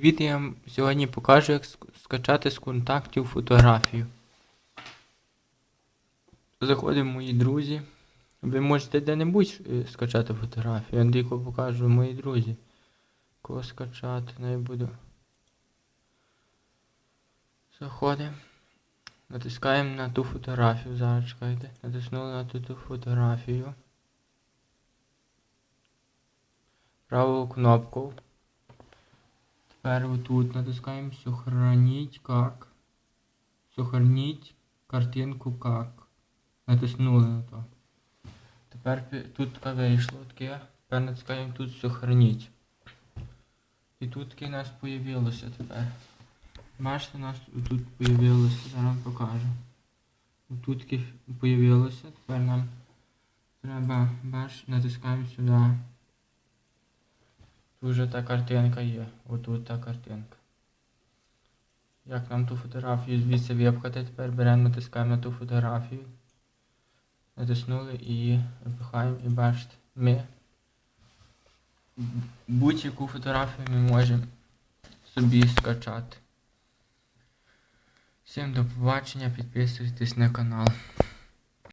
Привіт, я вам сьогодні покажу, як скачати з контактів фотографію. Заходимо мої друзі. Ви можете де-небудь е, скачати фотографію. Я покажу мої друзі. Кого скачати, не буду. Заходимо. Натискаємо на ту фотографію. Зараз чекайте. Натиснули на ту, ту фотографію. Праву кнопку. Тепер вот тут натискаем сохранить как. Сохранить картинку как. Натиснули на то. Тепер тут таке вийшло таке. Тепер натискаємо тут сохранить. І тут таке у нас появилося тепер. Бачите, у нас тут появилося, зараз покажу. Тут таке появилося, тепер нам треба, бач, натискаємо сюди. Тут вже та картинка є. Отут та картинка. Як нам ту фотографію звідси випхати, тепер беремо, натискаємо на ту фотографію. Натиснули і випихаємо і бачите, ми будь-яку фотографію ми можемо собі скачати. Всім до побачення, підписуйтесь на канал.